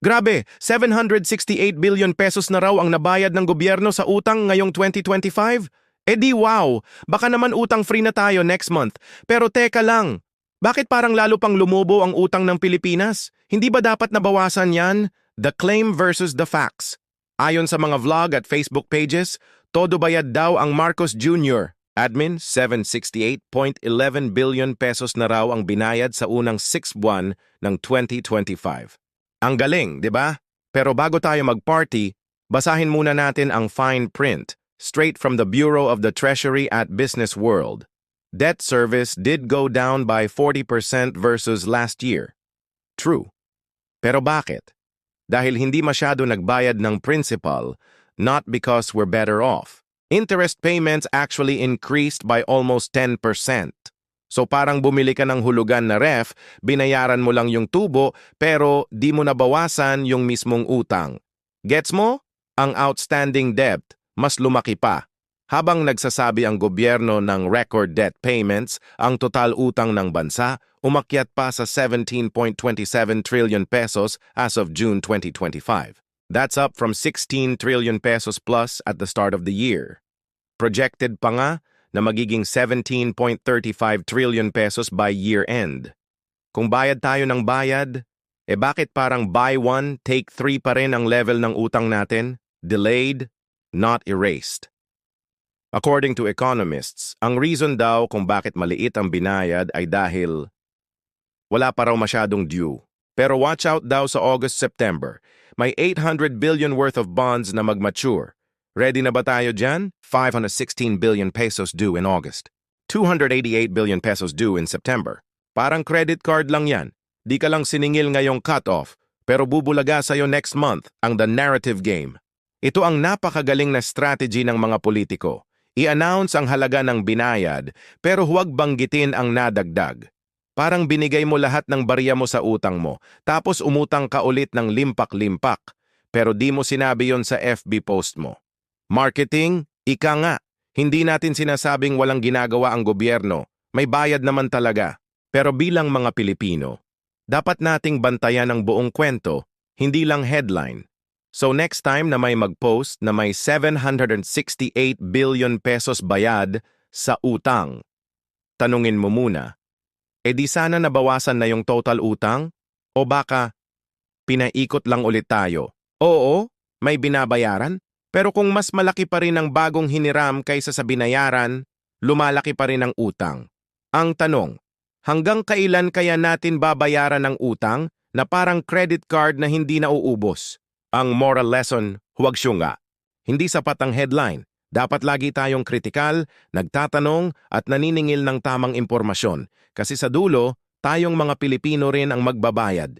Grabe, 768 billion pesos na raw ang nabayad ng gobyerno sa utang ngayong 2025? Eh di wow, baka naman utang free na tayo next month. Pero teka lang, bakit parang lalo pang lumubo ang utang ng Pilipinas? Hindi ba dapat nabawasan yan? The claim versus the facts. Ayon sa mga vlog at Facebook pages, todo bayad daw ang Marcos Jr. Admin, 768.11 billion pesos na raw ang binayad sa unang 6 buwan ng 2025. Ang galing, di ba? Pero bago tayo mag-party, basahin muna natin ang fine print straight from the Bureau of the Treasury at Business World. Debt service did go down by 40% versus last year. True. Pero bakit? Dahil hindi masyado nagbayad ng principal, not because we're better off. Interest payments actually increased by almost 10%. So parang bumili ka ng hulugan na ref, binayaran mo lang yung tubo, pero di mo nabawasan yung mismong utang. Gets mo? Ang outstanding debt, mas lumaki pa. Habang nagsasabi ang gobyerno ng record debt payments, ang total utang ng bansa umakyat pa sa 17.27 trillion pesos as of June 2025. That's up from 16 trillion pesos plus at the start of the year. Projected pa nga na magiging 17.35 trillion pesos by year-end. Kung bayad tayo ng bayad, eh bakit parang buy one, take three pa rin ang level ng utang natin? Delayed, not erased. According to economists, ang reason daw kung bakit maliit ang binayad ay dahil wala pa raw masyadong due. Pero watch out daw sa August-September. May 800 billion worth of bonds na mag-mature. Ready na ba tayo dyan? 516 billion pesos due in August. 288 billion pesos due in September. Parang credit card lang yan. Di ka lang siningil ngayong cut-off, pero bubulaga sa'yo next month ang the narrative game. Ito ang napakagaling na strategy ng mga politiko. I-announce ang halaga ng binayad, pero huwag banggitin ang nadagdag. Parang binigay mo lahat ng barya mo sa utang mo, tapos umutang ka ulit ng limpak-limpak, pero di mo sinabi yon sa FB post mo. Marketing, ika nga. Hindi natin sinasabing walang ginagawa ang gobyerno. May bayad naman talaga. Pero bilang mga Pilipino, dapat nating bantayan ang buong kwento, hindi lang headline. So next time na may mag-post na may 768 billion pesos bayad sa utang, tanungin mo muna, e di sana nabawasan na yung total utang? O baka, pinaikot lang ulit tayo? Oo, may binabayaran, pero kung mas malaki pa rin ang bagong hiniram kaysa sa binayaran, lumalaki pa rin ang utang. Ang tanong, hanggang kailan kaya natin babayaran ang utang na parang credit card na hindi nauubos? Ang moral lesson, huwag syunga. Hindi sapat ang headline. Dapat lagi tayong kritikal, nagtatanong at naniningil ng tamang impormasyon kasi sa dulo, tayong mga Pilipino rin ang magbabayad.